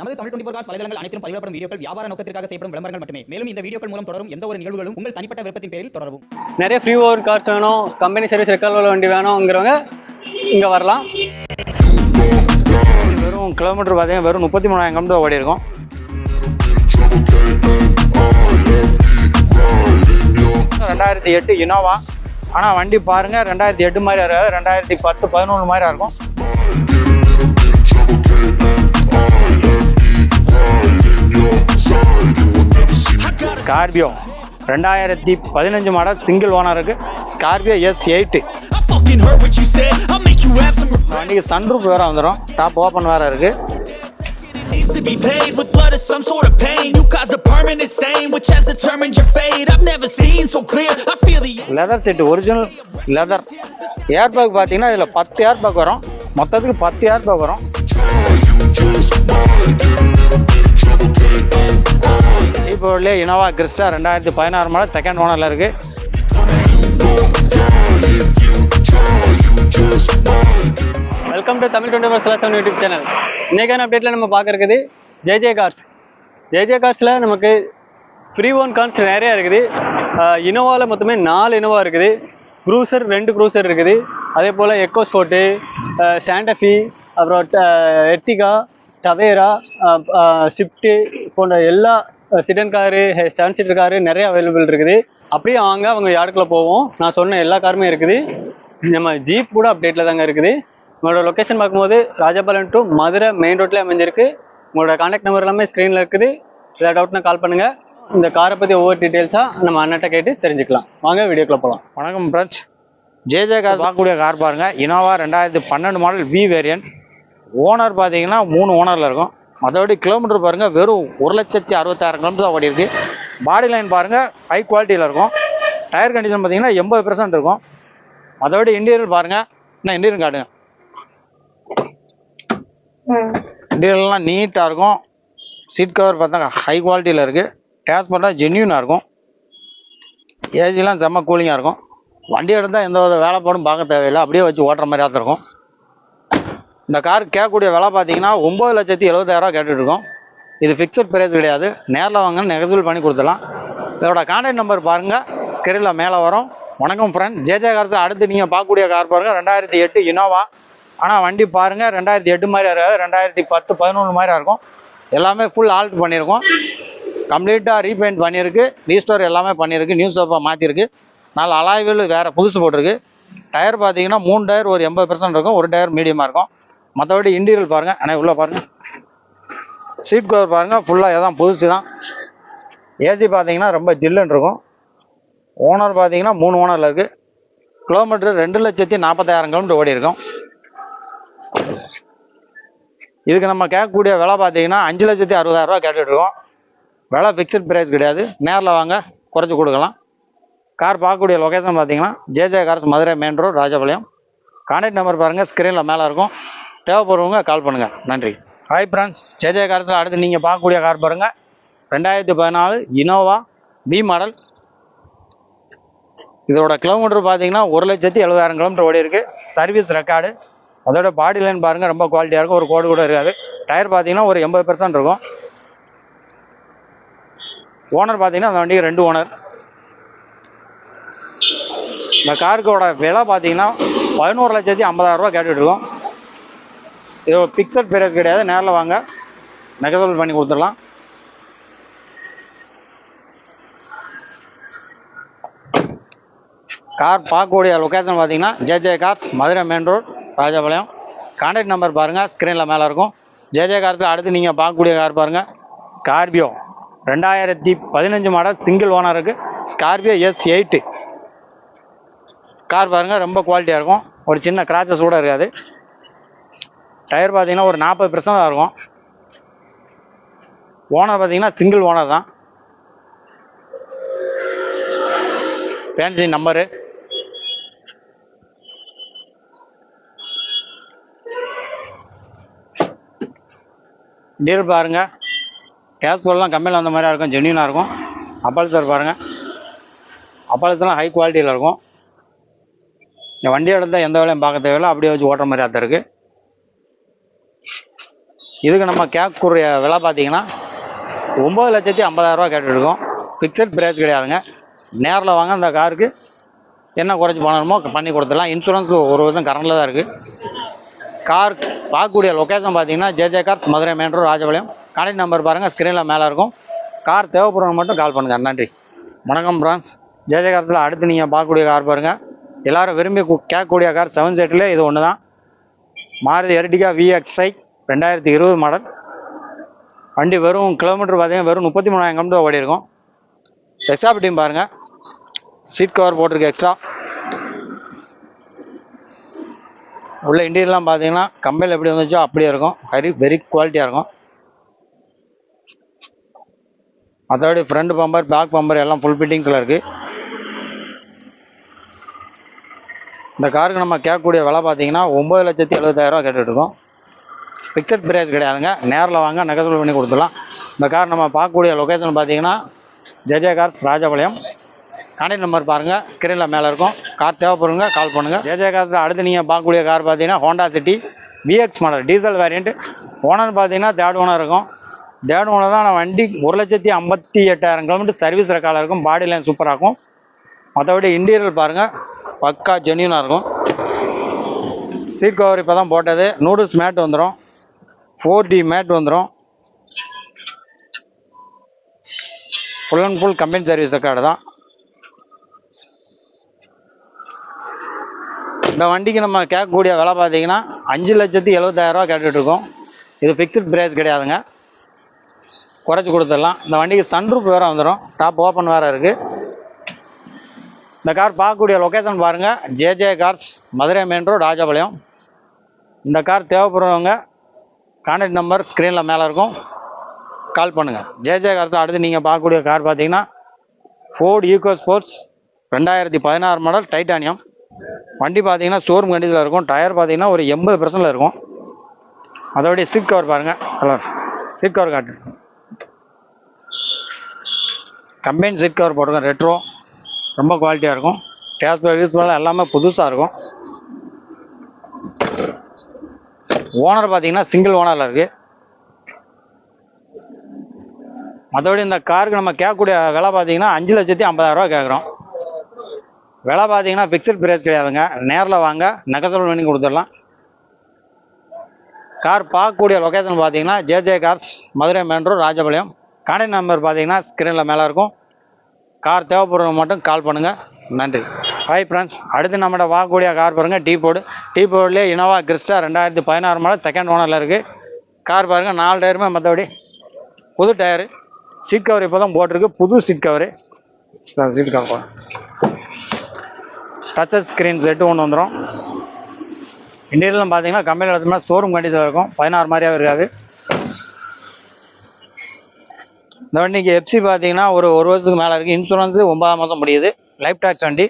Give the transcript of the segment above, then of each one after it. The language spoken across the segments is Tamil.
நமது தமிழ் டுவெண்டி காஸ் வலைதளங்கள் அனைத்தும் பதிவிடப்படும் வீடியோக்கள் வியாபார நோக்கத்திற்காக செய்யப்படும் விளம்பரங்கள் மட்டுமே. மேலும் இந்த வீடியோக்கள் மூலம் தொடரும் எந்த ஒரு நிகழ்வுகளும் உங்கள் தனிப்பட்ட விருப்பத்தின் பேரில் தொடரவும். நிறைய ஃப்ரீ ஓவர் கார்ஸ் வேணும் கம்பெனி சர்வீஸ் ரெக்கார்ட் வண்டி வேணுங்கிறவங்க இங்கே வரலாம். வெறும் கிலோமீட்டர் பார்த்தீங்கன்னா வெறும் முப்பத்தி மூணாயிரம் கிலோமீட்டர் ஓடி இருக்கும். ரெண்டாயிரத்தி எட்டு இனோவா ஆனால் வண்டி பாருங்க ரெண்டாயிரத்தி எட்டு மாதிரி ரெண்டாயிரத்தி பத்து பதினொன்று மாதிரி இருக்கும். ஸ்கார்பியோ ரெண்டாயிரத்தி பதினஞ்சு மாடல் சிங்கிள் ஓனருக்கு ஸ்கார்பியோ எஸ் எயிட்டு. வண்டிக்கு சன்ரூப் வேறு வந்துடும் டாப் ஓப்பன் வேறு இருக்குது needs to be paid with blood or some sort of pain. You caused a permanent stain, which has determined your fate. I've never seen so clear. I feel the leather set original leather airbag பார்த்தீங்கன்னா இதில் பத்து ஏர் பேக் வரும் மொத்தத்துக்கு பத்து ஏர் பேக் வரும் தீபாவளியே இனோவா கிறிஸ்டா ரெண்டாயிரத்தி பதினாறு மாடல் செகண்ட் ஓனரில் இருக்குது welcome to Tamil twenty four selection YouTube channel. இன்றைக்கான அப்டேட்டில் நம்ம பார்க்குறது ஜேஜே கார்ஸ். ஜேஜே கார்ஸில் நமக்கு ஃப்ரீ ஓன் கார்ஸ் நிறையா இருக்குது. இனோவாவில் மொத்தமே நாலு இனோவா இருக்குது. க்ரூசர் ரெண்டு க்ரூசர் இருக்குது. அதே போல் எக்கோ ஸ்போர்ட்டு சாண்டஃபி அப்புறம் எர்டிகா டவேரா ஷிஃப்ட்டு போன்ற எல்லா sedan car seven seater car நிறைய அவைலபிள் இருக்குது. அப்படியே வாங்க அவங்க யாருக்குள்ளே போவோம்? நான் சொன்ன எல்லா காருமே இருக்குது. நம்ம ஜீப் கூட அப்டேட்டில் தாங்க இருக்குது. உங்களோட லொக்கேஷன் பார்க்கும்போது ராஜபாலன் டு மதுரை மெயின் ரோட்லேயே அமைஞ்சிருக்கு. உங்களோட கான்டாக்ட் நம்பர் எல்லாமே ஸ்க்ரீனில் இருக்குது. ஏதாவது டவுட்னா கால் பண்ணுங்கள் இந்த காரை பற்றி ஒவ்வொரு டீட்டெயில்ஸாக நம்ம அண்ணன்ட்ட கேட்டு தெரிஞ்சுக்கலாம். வாங்க வீடியோக்குள்ளே போகலாம் வணக்கம் ஃப்ரெண்ட்ஸ் ஜேஜே கார் பார்க்கக்கூடிய கார் பாருங்கள் இனோவா ரெண்டாயிரத்தி பன்னெண்டு மாடல் வி வேரியன்ட் ஓனர் பார்த்தீங்கன்னா மூணு ஓனரில் இருக்கும். மற்றபடி கிலோமீட்டர் பாருங்கள் வெறும் ஒரு லட்சத்தி அறுபத்தாயிரம் கிலோமீட்டர் தான் ஓடி இருக்கு பாடி லைன் பாருங்கள் ஹை குவாலிட்டியில் இருக்கும். டயர் கண்டிஷன் பார்த்தீங்கன்னா எண்பது பெர்சன்ட் இருக்கும். மற்றபடி இன்டீரியர் பாருங்கள் என்ன இன்டீரியர் காட்டுங்க இன்டீரியர்லாம் நீட்டாக இருக்கும். சீட் கவர் பார்த்தா ஹை குவாலிட்டியில் இருக்குது பண்ணால் ஜென்யூனாக இருக்கும். ஏசிலாம் செம்ம கூலிங்காக இருக்கும். வண்டி எடுத்தால் எந்த வித வேலை பாடும் பார்க்க தேவையில்லை. அப்படியே வச்சு ஓட்டுற மாதிரி இருக்கும். இந்த கார் கேட்கக்கூடிய விலை பார்த்தீங்கன்னா ஒம்பது லட்சத்தி எழுபதாயிரரூவா கேட்டுட்ருக்கோம். இது ஃபிக்ஸட் ப்ரைஸ் கிடையாது. நேரில் வாங்க நெகசிபிள் பண்ணி கொடுத்துடலாம். இதோட கான்டாக்ட் நம்பர் பாருங்கள் ஸ்கிரீனில் மேலே வரும். வணக்கம் ஃப்ரெண்ட் ஜேஜே கார்ஸ் அடுத்து நீங்கள் பார்க்கக்கூடிய கார் பாருங்கள் ரெண்டாயிரத்தி எட்டு இனோவா ஆனால் வண்டி பாருங்கள் ரெண்டாயிரத்தி எட்டு மாதிரி இருக்காது. ரெண்டாயிரத்தி பத்து பதினொன்று மாதிரி இருக்கும். எல்லாமே ஃபுல் ஆல்ட் பண்ணியிருக்கோம். கம்ப்ளீட்டாக ரீபெயிண்ட் பண்ணியிருக்கு. ரீஸ்டோர் எல்லாமே பண்ணியிருக்கு. நியூஸ் சோஃபா மாற்றிருக்கு நாலு அலாய்வில் வேறு புதுசு போட்டிருக்கு. டயர் பார்த்தீங்கன்னா மூணு டயர் ஒரு எண்பது பர்சன்ட் இருக்கும். ஒரு டயர் மீடியமாக இருக்கும். மற்றபடி இன்டீரியல் பாருங்கள் ஆனால் உள்ளே பாருங்கள் சீட் கவர் பாருங்கள் ஃபுல்லாக எதான் புதுசு தான். ஏசி பார்த்தீங்கன்னா ரொம்ப ஜில்லுன்னு இருக்கும். ஓனர் பார்த்தீங்கன்னா மூணு ஓனரில் இருக்குது கிலோமீட்டர் ரெண்டு லட்சத்தி நாற்பத்தாயிரம் கிலோமீட்டர் ஓடி இருக்கும். இதுக்கு நம்ம கேட்கக்கூடிய விலை பார்த்தீங்கன்னா அஞ்சு லட்சத்தி அறுபதாயிரரூவா கேட்டுட்ருக்கோம் விலை ஃபிக்ஸட் ப்ரைஸ் கிடையாது. நேரில் வாங்க குறைச்சி கொடுக்கலாம். கார் பார்க்கக்கூடிய லொக்கேஷன் பார்த்தீங்கன்னா JJ cars Madurai main road Rajapalayam. Contact number பாருங்கள் ஸ்க்ரீனில் மேலே இருக்கும். தேவைப்படுறவங்க கால் பண்ணுங்கள் நன்றி. ஹாய் ஃப்ரெண்ட்ஸ் ஜேஜே கார்ஸில் அடுத்து நீங்கள் பார்க்கக்கூடிய கார் பாருங்கள் ரெண்டாயிரத்தி பதினாலு இனோவா பி மாடல் இதோட கிலோமீட்டர் பார்த்தீங்கன்னா ஒரு லட்சத்தி எழுபதாயிரம் கிலோமீட்டர் ஓடி இருக்குது சர்வீஸ் ரெக்கார்டு அதோட பாடி லைன் பாருங்கள் ரொம்ப குவாலிட்டியாக இருக்கும். ஒரு கோடு கூட இருக்காது. டயர் பார்த்தீங்கன்னா ஒரு எண்பது பெர்சன்ட் இருக்கும். ஓனர் பார்த்தீங்கன்னா அந்த வண்டிக்கு ரெண்டு ஓனர் இந்த காருக்கோட விலை பார்த்தீங்கன்னா பதினோரு லட்சத்தி ஐம்பதாயிரரூவா கேட்டுட்ருக்கோம் இது பிக்சட் பீரியட் கிடையாது. நேரில் வாங்க. நெகசபிள் பண்ணி கொடுத்துடலாம். கார் பார்க்கக்கூடிய லொக்கேஷன் பார்த்தீங்கன்னா JJ cars Madurai main road Rajapalayam. Contact number பாருங்கள் ஸ்க்ரீனில் மேலே இருக்கும். ஜேஜே கார்ஸில் அடுத்து நீங்கள் பார்க்கக்கூடிய கார் பாருங்கள் ஸ்கார்பியோ ரெண்டாயிரத்தி பதினஞ்சு மாடல் சிங்கிள் ஓனருக்கு ஸ்கார்பியோ எஸ் எயிட்டு கார் பாருங்கள் ரொம்ப குவாலிட்டியாக இருக்கும். ஒரு சின்ன கிராச்சஸ் கூட இருக்காது. டயர் பார்த்தீங்கன்னா ஒரு நாற்பது பெர்சன்ட் இருக்கும். ஓனர் பார்த்தீங்கன்னா சிங்கிள் ஓனர் தான். ஃபேன்சி நம்பரு டீல் பாருங்கள் கேஸ் பொருள்லாம் கம்மியில் வந்த மாதிரியா இருக்கும் ஜென்யூனாக இருக்கும். அப்பல்சர் பாருங்கள் அப்பல்சர்லாம் ஹை குவாலிட்டியில் இருக்கும். இந்த வண்டி எடுத்தால் எந்த வேலையும் பார்க்க தேவையில்லை அப்படியே வச்சு ஓட்டுற மாதிரி தான் இருக்குது இதுக்கு நம்ம கேட்கக்கூடிய விலை பார்த்தீங்கன்னா ஒம்பது லட்சத்தி ஐம்பதாயிரரூவா கேட்டுருக்கோம். ஃபிக்ஸட் பிரைஸ் கிடையாதுங்க. நேரில் வாங்க அந்த காருக்கு என்ன குறைச்சி பண்ணணுமோ பண்ணி கொடுத்துடலாம். இன்சூரன்ஸ் ஒரு வருஷம் கரண்டில் தான் இருக்குது கார் பார்க்கக்கூடிய லொக்கேஷன் பார்த்தீங்கன்னா JJ cars Madurai main road Rajapalayam கடை நம்பர் பாருங்கள் ஸ்க்ரீனில் மேலே இருக்கும். கார் தேவைப்படுறவங்க மட்டும் கால் பண்ணுங்கள் நன்றி. வணக்கம் பிரான்ஸ் ஜேஜே காரத்தில் அடுத்து நீங்கள் பார்க்கக்கூடிய கார் பாருங்கள் எல்லோரும் விரும்பி கு- கேட்கக்கூடிய கார் செவன் சீட்டில் இது ஒன்று தான் மாருதி எரடிகா விஎக்ஸ்ஐ ரெண்டாயிரத்தி இருபது மாடல். வண்டி வெறும் கிலோமீட்டர் பார்த்தீங்கன்னா வெறும் முப்பத்தி மூணாயிரம் கிலோமீட்டர் ஓடி இருக்கும் எக்ஸ்ட்ரா பிட்டியும் பாருங்கள் சீட் கவர் போட்டிருக்கு எக்ஸ்ட்ரா உள்ள இன்டீரியர்லாம் பார்த்தீங்கன்னா கம்பெனியில் எப்படி வந்துச்சோ அப்படியே இருக்கும். வெரி வெரி குவாலிட்டியாக இருக்கும். மற்றபடி ஃப்ரண்ட் பம்பர் பேக் பம்பர் எல்லாம் ஃபுல் ஃபிட்டிங்ஸில் இருக்குது இந்த காருக்கு நம்ம கேட்கக்கூடிய விலை பார்த்தீங்கன்னா ஒம்பது லட்சத்தி எழுபத்தாயிரரூவா கேட்டுட்ருக்கோம் ஃபிக்ஸட் பிரைஸ் கிடையாதுங்க. நேரில் வாங்க நெகசல் பண்ணி கொடுத்துடலாம். இந்த கார் நம்ம பார்க்கக்கூடிய லொக்கேஷன் பார்த்தீங்கன்னா JJ cars Rajapalayam. Contact number பாருங்கள் ஸ்க்ரீனில் மேலே இருக்கும். கார் தேவைப்படுங்க கால் பண்ணுங்கள் ஜெஜே கார்ஸ் அடுத்து நீங்கள் பார்க்கக்கூடிய கார் பார்த்தீங்கன்னா Honda City VX model diesel variant owner பார்த்தீங்கன்னா தேர்ட் ஓனர் இருக்கும். தேர்ட் ஓனர் தான் வண்டி ஒரு லட்சத்தி ஐம்பத்தி எட்டாயிரம் கிலோமீட்டர் சர்வீஸ் ரெக்கார்டில் இருக்கும். பாடி லைன் சூப்பராக இருக்கும். மற்றபடி இன்டீரியர் பாருங்கள் பக்கா ஜென்யூனாக இருக்கும். சீட் கவர் இப்போ தான் போட்டது. நூடுல்ஸ் மேட் வந்துடும் ஃபோர் டி மேட் வந்துடும் full and full company service record தான். இந்த வண்டிக்கு நம்ம கேட்கக்கூடிய விலை பார்த்தீங்கன்னா அஞ்சு லட்சத்தி எழுபத்தாயிரரூவா கேட்டுட்ருக்கோம் இது ஃபிக்ஸ்ட் பிரைஸ் கிடையாதுங்க. குறைச்சி கொடுத்துடலாம். இந்த வண்டிக்கு சன்ரூப் வேறு வந்துடும் டாப் ஓப்பன் வேறு இருக்குது இந்த கார் பார்க்கக்கூடிய லொக்கேஷன் பாருங்கள் JJ cars Madurai main road Rajapalayam. இந்த கார் தேவைப்படுறவங்க கான்டாக்ட் நம்பர் ஸ்க்ரீனில் மேலே இருக்கும். கால் பண்ணுங்கள் ஜேஜே கார்ஸ் அடுத்து நீங்கள் பார்க்கக்கூடிய கார் பார்த்தீங்கன்னா ஃபோர்டு ஈகோ ஸ்போர்ட்ஸ் ரெண்டாயிரத்தி பதினாறு மாடல் டைட்டானியம் வண்டி பார்த்தீங்கன்னா ஷோரூம் கண்டிஷனில் இருக்கும். டயர் பார்த்தீங்கன்னா ஒரு எண்பது பர்சன்டில் இருக்கும். அதோடைய சீட் கவர் பாருங்கள் ஹலோ சீட் கவர் காட்டு. கம்பெனி சீட் கவர் போட்டிருக்கோம். ரெட்ரோ ரொம்ப குவாலிட்டியாக இருக்கும். டேஸ்பர் யூஸ் பண்ணலாம் எல்லாமே புதுசாக இருக்கும். ஓனர் பார்த்தீங்கன்னா சிங்கிள் ஓனரில் இருக்குது மற்றபடி இந்த காருக்கு நம்ம கேட்கக்கூடிய விலை பார்த்தீங்கன்னா அஞ்சு லட்சத்தி ஐம்பதாயிரரூவா கேட்குறோம். விலை பார்த்தீங்கன்னா ஃபிக்ஸட் பிரைஸ் கிடையாதுங்க. நேரில் வாங்க நெகசல் பண்ணி கொடுத்துடலாம். கார் பார்க்கக்கூடிய லொக்கேஷன் பார்த்தீங்கன்னா JJ cars Madurai main road Rajapalayam contact number பார்த்தீங்கன்னா ஸ்க்ரீனில் மேலே இருக்கும். கார் தேவைப்படுறவங்க மட்டும் கால் பண்ணுங்கள் நன்றி. ஹாய் ஃப்ரெண்ட்ஸ் அடுத்து நம்மகிட்ட வாங்கக்கூடிய கார் பாருங்கள் டீ போர்டு டீ போர்ட்லேயே இனோவா கிறிஸ்டா ரெண்டாயிரத்தி பதினாறு மாடல் செகண்ட் ஓனரில் இருக்குது கார் பாருங்கள் நாலு டயருமே மற்றபடி புது டயரு சீட் கவர் இப்போ தான் போட்டிருக்கு. புது seat cover seat cover touch screen set ஒன்று வந்துடும் இன்டீரியர்லாம் பார்த்தீங்கன்னா கம்பெனியில் எடுத்தோம்னா ஷோரூம் கண்டிஷனில் இருக்கும். பதினாறு மாதிரியாவே இருக்காது. இந்த வண்டிக்கு எஃப்சி பார்த்தீங்கன்னா ஒரு ஒரு வருஷத்துக்கு மேலே இருக்குது இன்சூரன்ஸு ஒன்பதாம் மாதம் முடியுது. லைஃப் டேக்ஸ் வண்டி.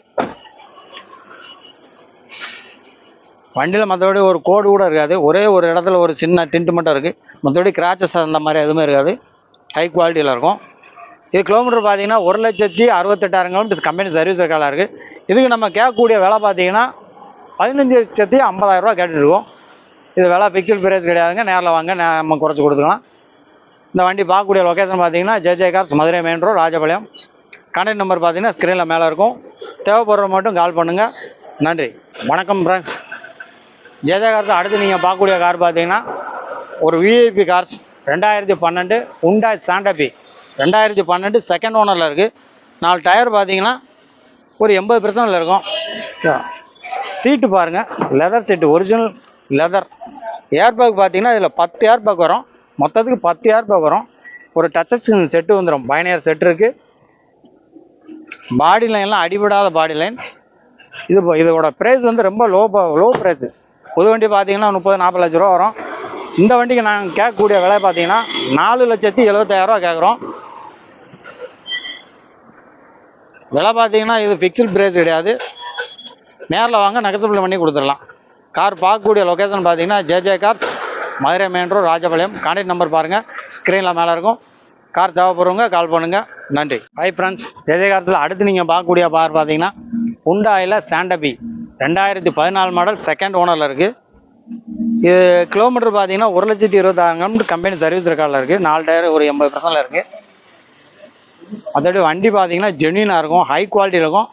வண்டியில் மற்றபடி ஒரு கோடு கூட இருக்காது. ஒரே ஒரு இடத்துல ஒரு சின்ன டின்ட் மட்டும் இருக்குது மற்றபடி கிராச்சஸ் அந்த மாதிரி எதுவுமே இருக்காது. ஹை குவாலிட்டியில் இருக்கும். இது கிலோமீட்டர் பார்த்தீங்கன்னா ஒரு லட்சத்தி அறுபத்தெட்டாயிரம் கிலோமீட்டர் கம்பெனி சர்வீஸ் ரெக்கார்டாக இருக்குது இதுக்கு நம்ம கேட்கக்கூடிய விலை பார்த்தீங்கன்னா பதினஞ்சு லட்சத்தி ஐம்பதாயிரரூவா கேட்டுருக்கோம் இது விலை பிக்சல் பிரைஸ் கிடையாதுங்க. நேரில் வாங்க நம்ம குறைச்சி கொடுத்துக்கலாம். இந்த வண்டி பார்க்கக்கூடிய லொக்கேஷன் பார்த்தீங்கன்னா JJ cars Madurai main road Rajapalayam. Contact number பார்த்தீங்கன்னா ஸ்க்ரீனில் மேலே இருக்கும். தேவைப்படுற மட்டும் கால் பண்ணுங்கள் நன்றி. வணக்கம் ஃப்ரெண்ட்ஸ் ஜேஜே கார்ஸ் அடுத்து நீங்கள் பார்க்கக்கூடிய கார் பார்த்தீங்கன்னா ஒரு விஐபி கார்ஸ் ரெண்டாயிரத்தி பன்னெண்டு உண்டா சாண்டபி ரெண்டாயிரத்தி பன்னெண்டு செகண்ட் ஓனரில் இருக்குது நாலு டயர் பார்த்தீங்கன்னா ஒரு எண்பது பெர்சன்டில் இருக்கும். சீட்டு பாருங்கள் leather seat original leather airbag பார்த்தீங்கன்னா இதில் பத்து ஏர்பேக் வரும். மொத்தத்துக்கு பத்து ஏர்பேக் வரும். ஒரு டச் செட்டு வந்துடும் பைனியர் செட் இருக்குது பாடி லைன்லாம் அடிபடாத பாடி லைன் இது இதோட ப்ரைஸ் வந்து ரொம்ப லோ லோ ப்ரைஸு புது வண்டி பார்த்தீங்கன்னா முப்பது நாற்பது லட்ச ரூபா வரும். இந்த வண்டிக்கு நாங்கள் கேட்கக்கூடிய விலை பார்த்தீங்கன்னா நாலு லட்சத்தி எழுபத்தாயிரரூவா கேட்குறோம். விலை பார்த்தீங்கன்னா இது ஃபிக்ஸ்டு ப்ரைஸ் கிடையாது. நேரில் வாங்க நெகசபிள் பண்ணி கொடுத்துடலாம். கார் பார்க்கக்கூடிய லொக்கேஷன் பார்த்தீங்கன்னா JJ cars Madurai main road Rajapalayam. Contact number பாருங்கள் ஸ்க்ரீனில் மேலே இருக்கும். கார் தேவைப்படுறவங்க கால் பண்ணுங்கள் நன்றி. ஹை ஃப்ரெண்ட்ஸ் ஜெஜே கார்ஸில் அடுத்து நீங்கள் பார்க்கக்கூடிய கார் பார்த்தீங்கன்னா உண்டாயில் சாண்டபி ரெண்டாயிரத்தி பதினாலு மாடல் செகண்ட் ஓனரில் இருக்குது இது கிலோமீட்டர் பார்த்தீங்கன்னா ஒரு லட்சத்தி இருபத்தாயிரம் கம்பெனி சர்வீஸ் ரெக்கார்டில் இருக்குது நாலு டயர் ஒரு எண்பது பர்சன்டில் இருக்குது அதோட வண்டி பார்த்தீங்கன்னா ஜென்யூனாக இருக்கும் ஹை குவாலிட்டி இருக்கும்.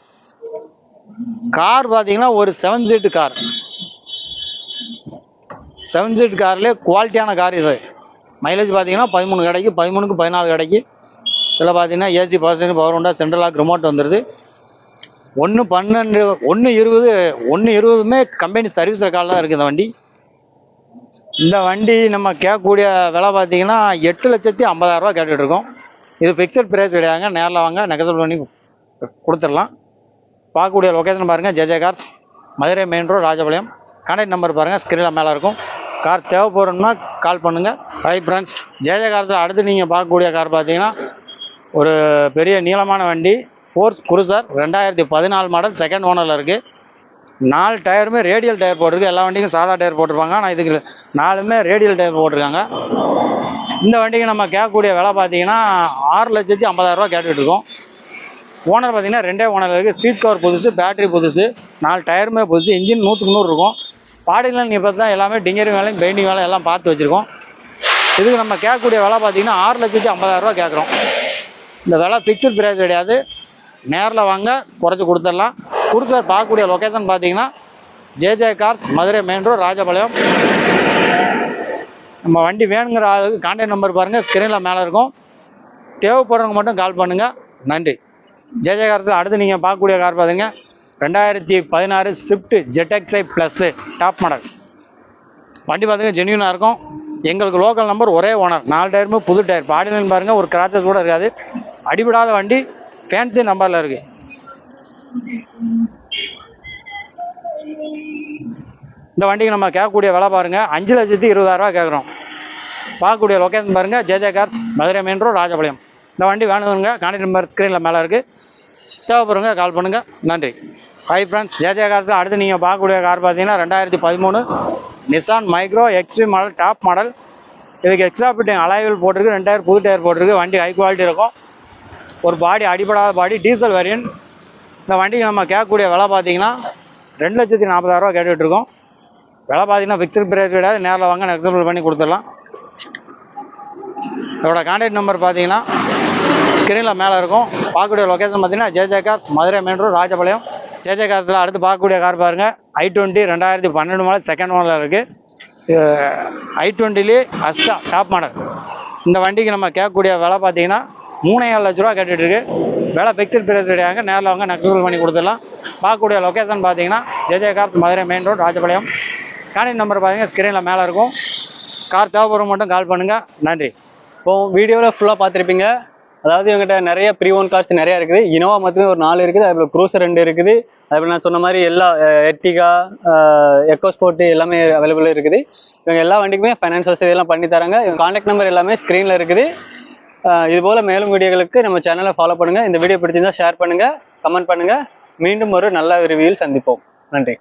கார் பார்த்தீங்கன்னா ஒரு seven seat car seven seat கார்லேயே குவாலிட்டியான கார் இது. மைலேஜ் பார்த்தீங்கன்னா பதிமூணு கிடைக்கு பதிமூணுக்கு பதினாலு கிடைக்கு. இதில் பார்த்தீங்கன்னா ஏசி பர்சன்ட் பவர் உண்டா சென்ட்ரல் லாக் ரிமோட் வந்துடுது ஒன்று பன்னெண்டு ஒன்று இருபது ஒன்று இருபதுமே கம்பெனி சர்வீஸ் ரெக்கார்டில் தான் இருக்குது இந்த வண்டி. இந்த வண்டி நம்ம கேட்கக்கூடிய விலை பார்த்தீங்கன்னா எட்டு லட்சத்தி ஐம்பதாயிரரூபா கேட்டுட்ருக்கோம் இது ஃபிக்ஸட் ப்ரைஸ் கிடையாதுங்க. நேரில் வாங்க நெகசல் பண்ணி கொடுத்துடலாம். பார்க்கக்கூடிய லொக்கேஷன் பாருங்கள் JJ cars Madurai main road Rajapalayam. Contact number பாருங்கள் ஸ்க்ரீனில் மேலே இருக்கும். கார் தேவைப்படுறோம்னா கால் பண்ணுங்கள் ஹை ஃப்ரெண்ட்ஸ் ஜெஜே கார்ஸில் அடுத்து நீங்கள் பார்க்கக்கூடிய கார் பார்த்தீங்கன்னா ஒரு பெரிய நீளமான வண்டி. ஃபோர்ஸ் குருசர் ரெண்டாயிரத்தி பதினாலு மாடல் செகண்ட் ஓனரில் இருக்குது நாலு டயருமே ரேடியல் டயர் போட்டிருக்கு. எல்லா வண்டிக்கும் சாதா டயர் போட்டிருப்பாங்க. ஆனால் இதுக்கு நாலுமே ரேடியல் டயர் போட்டிருக்காங்க. இந்த வண்டிக்கு நம்ம கேட்கக்கூடிய விலை பார்த்தீங்கன்னா ஆறு லட்சத்தி ஐம்பதாயிரரூவா கேட்டுட்டு இருக்கோம். ஓனர் பார்த்தீங்கன்னா ரெண்டே ஓனர் இருக்குது சீட் கவர் புதுசு பேட்டரி புதுசு நாலு டயருமே புதுசு. இன்ஜின் நூற்றுக்கு நூறு இருக்கும். பாடியில் நீங்கள் தான் எல்லாமே டிங்கரிங் வேலையும் பெயிண்டிங் வேலை எல்லாம் பார்த்து வச்சுருக்கோம். இதுக்கு நம்ம கேட்கக்கூடிய விலை பார்த்தீங்கன்னா ஆறு லட்சத்தி ஐம்பதாயிரரூவா கேட்குறோம். இந்த விலை ஃபிக்ஸ்டு ப்ரைஸ் கிடையாது. நேரில் வாங்க குறைச்சி கொடுத்துடலாம். குருசார் பார்க்கக்கூடிய லொக்கேஷன் பார்த்தீங்கன்னா JJ cars Madurai main road Rajapalayam. நம்ம வண்டி வேணுங்கிற ஆளுக்கு கான்டாக்ட் நம்பர் பாருங்கள் ஸ்க்ரீனில் மேலே இருக்கும். தேவைப்படுறவங்க மட்டும் கால் பண்ணுங்கள் நன்றி. ஜேஜே கார்ஸில் அடுத்து நீங்கள் பார்க்கக்கூடிய கார் பார்த்தீங்க ரெண்டாயிரத்தி பதினாறு Swift Z X I plus top model வண்டி பார்த்துங்க ஜென்யூனாக இருக்கும். எங்களுக்கு லோக்கல் நம்பர் ஒரே ஓனர் நாலு டயருமே புது டயர் பாடிலைன் பாருங்கள் ஒரு கிராச்சஸ் கூட இருக்காது. அடிபடாத வண்டி ஃபேன்ஸே நம்பரில் இருக்குது இந்த வண்டிக்கு நம்ம கேட்கக்கூடிய விலை பாருங்கள் அஞ்சு லட்சத்தி இருபதாயிரரூவா கேட்குறோம். பார்க்கக்கூடிய லொக்கேஷன் பாருங்கள் JJ cars Madurai main road Rajapalayam. இந்த வண்டி வேணுங்க கான்டெக்ட் நம்பர் ஸ்க்ரீனில் மேலே இருக்குது தேவைப்படுங்க கால் பண்ணுங்கள் நன்றி. ஹை ஃப்ரெண்ட்ஸ் ஜேஜே கார்ஸ் அடுத்து நீங்கள் பார்க்கக்கூடிய கார் பார்த்தீங்கன்னா ரெண்டாயிரத்தி பதிமூணு Nissan Micra X V model top model இதுக்கு எக்ஸ்ட்ரா ஃபிட்டிங் அலைவில் போட்டிருக்கு. ரெண்டாயிரம் புது டயர் போட்டிருக்கு. வண்டி ஹை குவாலிட்டி இருக்கும். ஒரு பாடி அடிபடாத பாடி டீசல் வேரியன்ட். இந்த வண்டிக்கு நம்ம கேட்கக்கூடிய விலை பார்த்தீங்கன்னா ரெண்டு லட்சத்தி நாற்பதாயிரரூவா கேட்டுட்ருக்கோம். விலை பார்த்தீங்கன்னா ஃபிக்ஸ்ட் பிரேக் கிடையாது. நேரில் வாங்க எக்ஸாம்பிள் பண்ணி கொடுத்துடலாம். இதோட கான்டாக்ட் நம்பர் பார்த்தீங்கன்னா ஸ்க்ரீனில் மேலே இருக்கும். பார்க்கக்கூடிய லொக்கேஷன் பார்த்தீங்கன்னா JJ cars Madurai main road Rajapalayam. JJ கார்ஸில் அடுத்து பார்க்கக்கூடிய கார் பாருங்கள் ஐ டுவெண்ட்டி ரெண்டாயிரத்தி பன்னெண்டு மாடல் செகண்ட் மாடலில் இருக்குது ஐ டுவெண்ட்டிலே அஸ்டா டாப் மாடல் இந்த வண்டிக்கு நம்ம கேட்கக்கூடிய விலை பார்த்தீங்கன்னா மூணே ஏழு லட்ச ரூபா கேட்டுட்டு இருக்கு விலை ஃபிக்ஸ்ட் ப்ரைஸ் கிடையாது நேரில் வாங்க நெக்ஸ்ட் பண்ணி கொடுத்துடலாம். பார்க்கக்கூடிய லொக்கேஷன் பார்த்தீங்கன்னா JJ cars Madurai main road Rajapalayam. Contact number பார்த்தீங்கன்னா ஸ்க்ரீனில் மேலே இருக்கும். கார் தேவைப்படும் மட்டும் கால் பண்ணுங்கள் நன்றி. இப்போ வீடியோவில் ஃபுல்லாக பார்த்துருப்பீங்க. அதாவது இவங்ககிட்ட நிறைய ப்ரீ ஓன் கார்ஸ் நிறையா இருக்குது. இனோவா மட்டுமே ஒரு நாலு இருக்குது. அதுபோல் க்ரூசர் ரெண்டு இருக்குது. அதுபோல் நான் சொன்ன மாதிரி எல்லா எர்டிகா எக்கோ ஸ்போர்ட் எல்லாமே அவைலபிளாக இருக்குது. இவங்க எல்லா வண்டிக்குமே ஃபைனான்ஸ் வசதி எல்லாம் பண்ணி தராங்க. இவங்க காண்டாக்ட் நம்பர் எல்லாமே ஸ்க்ரீனில் இருக்குது. இதுபோல் மேலும் வீடியோகளுக்கு நம்ம சேனலை ஃபாலோ பண்ணுங்கள் இந்த வீடியோ பிடிச்சிருந்தா ஷேர் பண்ணுங்கள் கமெண்ட் பண்ணுங்கள் மீண்டும் ஒரு நல்ல ரிவ்யூவில் சந்திப்போம். நன்றி.